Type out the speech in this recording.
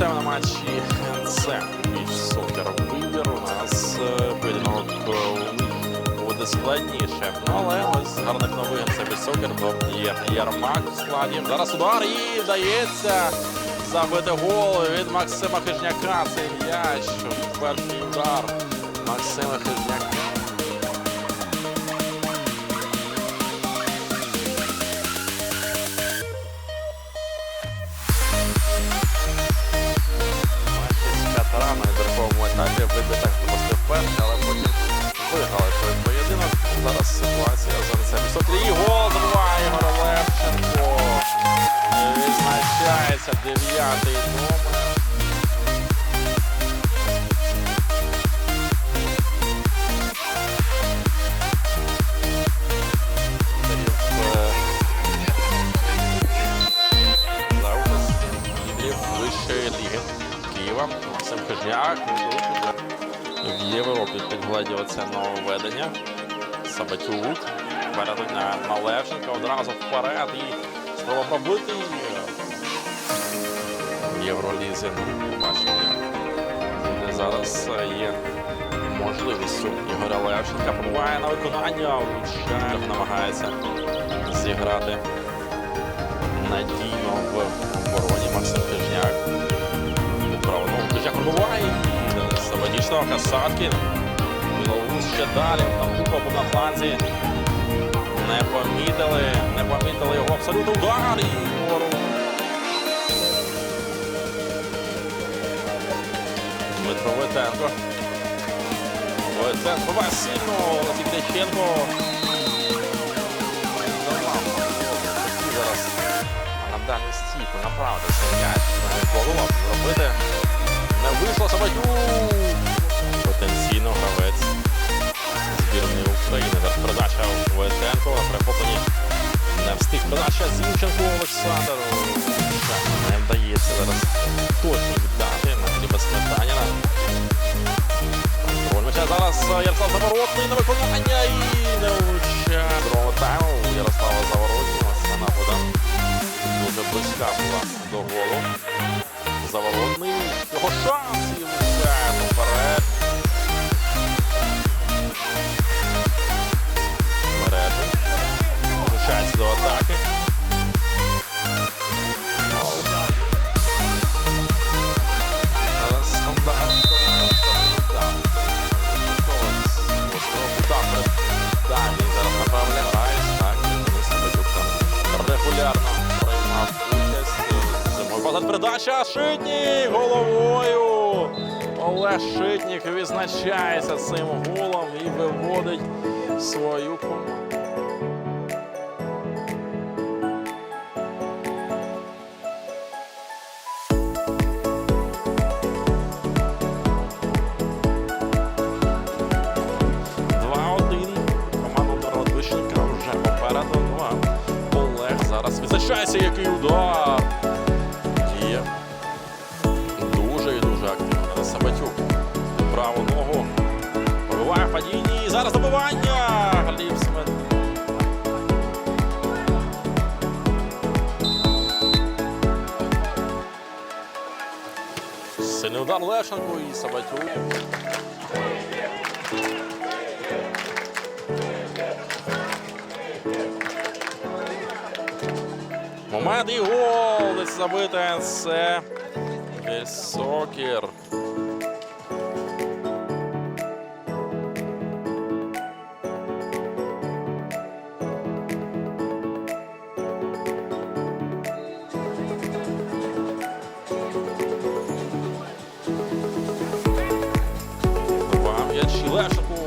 Вітаємо на матчі НЦ. Біч сокер вибір. У нас е, поєдинок е, буде складніше. Ну, але ось гарних новин це біч сокер, бо є Ярмак в складі. Зараз удар і вдається забити гол від Максима Хижняка. Цей м'яч. Перший удар Максима Хижняка. Високий гол забиває Ігор Левченко. Відзначається дев'ятий номер. Києва. Максим Хижняк в Європі підгледів це нововведення. Сабатюк передать на Малевченка одразу вперед і спроба пробити її. в Євролізі. Бачимо, зараз є можливістю Ігоря Левченка. Пробуває на виконання. Влучає, намагається зіграти надійно в обороні Максим Хижняк. Відправо. Ну, Хижняк пробуває. Савадічного Касаткін. Білоус ще далі. Куков був на фланзі. Не помітили. Не помітили його абсолютно удар. І вгору. Дмитро Войтенко. Войтенко Васильно. Олексій зараз на дальню стійку направитися м'яч. Навіть голову зробити. Не вийшло Сабатюк. Потенційно гравець збірної України. Зараз Войтенко. Прихоплені не встиг. Передача Зінченко Олександр. Не вдається зараз точно віддати на хліба Сметаніна. Контроль зараз Ярослав Заворотний на виконання і не влучає. Другого тайму Ярослава Заворотнього. Це нагода дуже близька була до голу. Заворотний. Його Зимою передача Шитнік головою. Олег Шитнік відзначається цим голом і виводить свою команду. Ну зараз відзначається, який удар. Падінні. Зараз добивання. Гліб Смет. Сильний удар Лешенко і Сабатюк. Момент і гол! Десь забите це Високір. Чилешику.